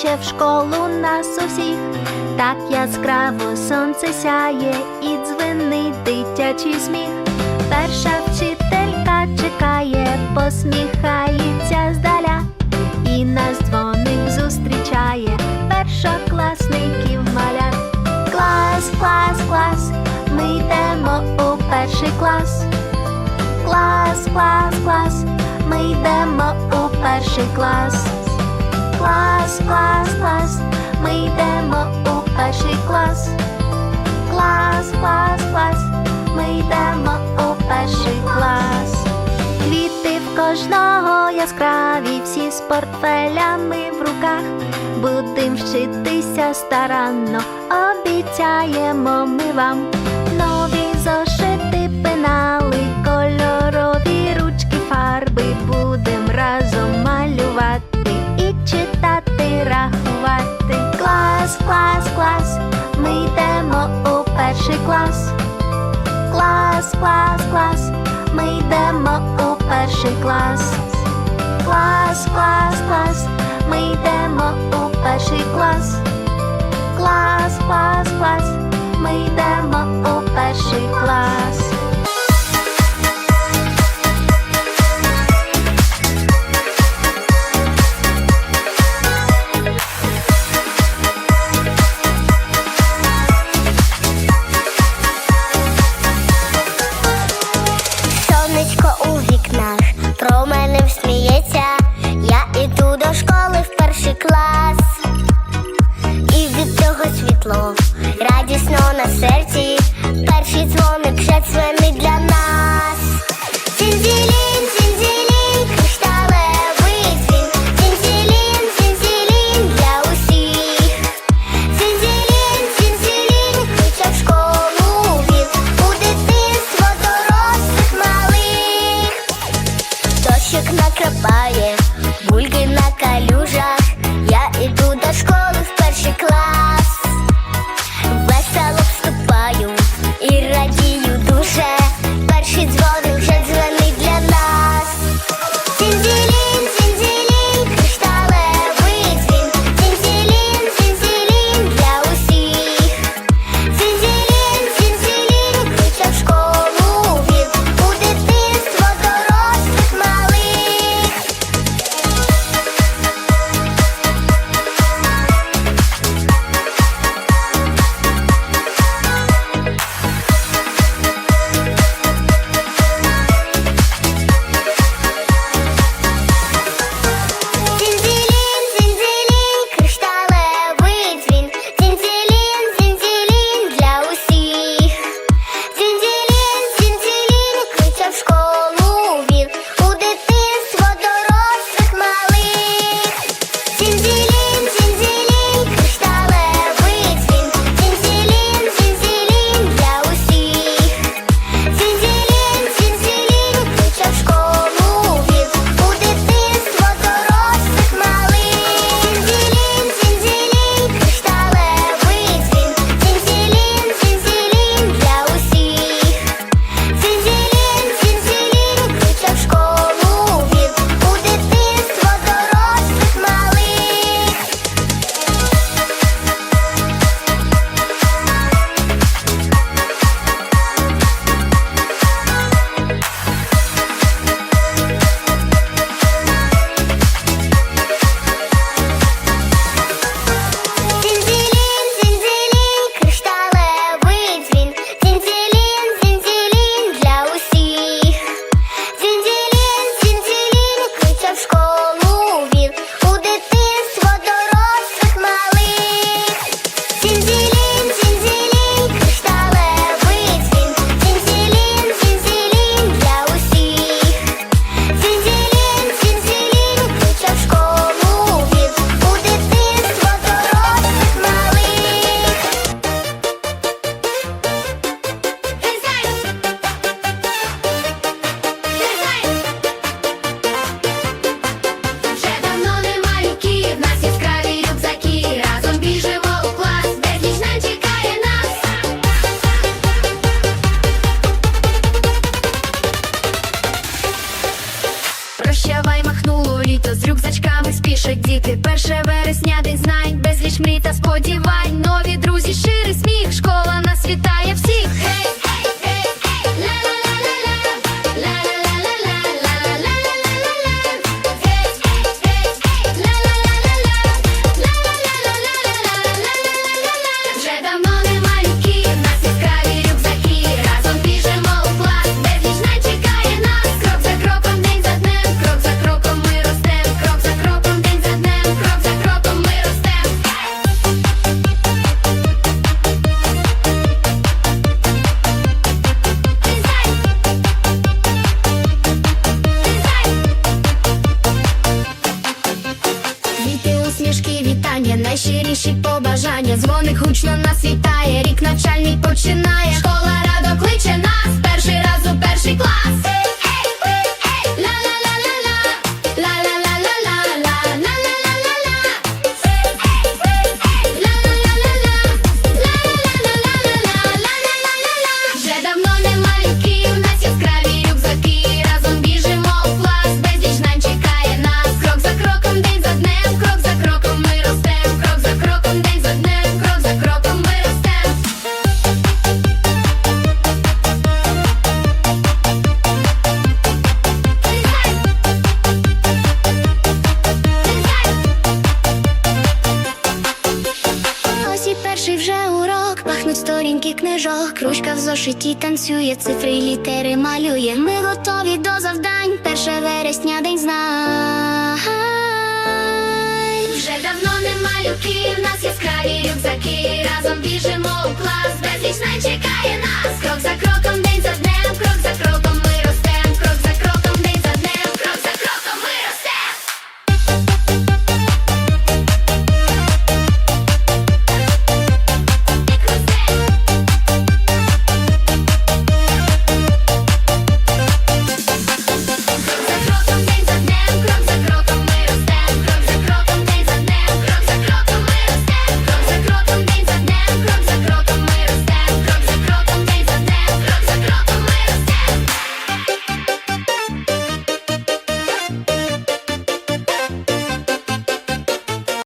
кличе в школу нас усіх, так яскраво сонце сяє і дзвенить дитячий сміх. Перша вчителька чекає, посміхається здаля, і нас дзвоник зустрічає першокласників малят. Клас, клас, клас, ми йдемо у перший клас. Клас, клас, клас, ми йдемо у перший клас. Клас, клас, клас, ми йдемо у перший клас. Клас, клас, клас, ми йдемо у перший клас. Квіти в кожного яскраві, всі з портфелями в руках. Будем вчитися старанно, обіцяємо ми вам. Нові перший клас. Клас, клас, клас, ми йдемо у перший клас. Клас, клас, клас, ми йдемо у перший клас. Клас, клас, клас, ми йдемо у перший клас. Bye. сподіваюсь. Я дзвоник гучно нас вітає, рік на перший вже урок, пахнуть сторінки книжок, ручка в зошиті танцює, цифри й літери малює. Ми готові до завдань, перше вересня день знай. Вже давно не малюків, нас яскраві рюкзаки.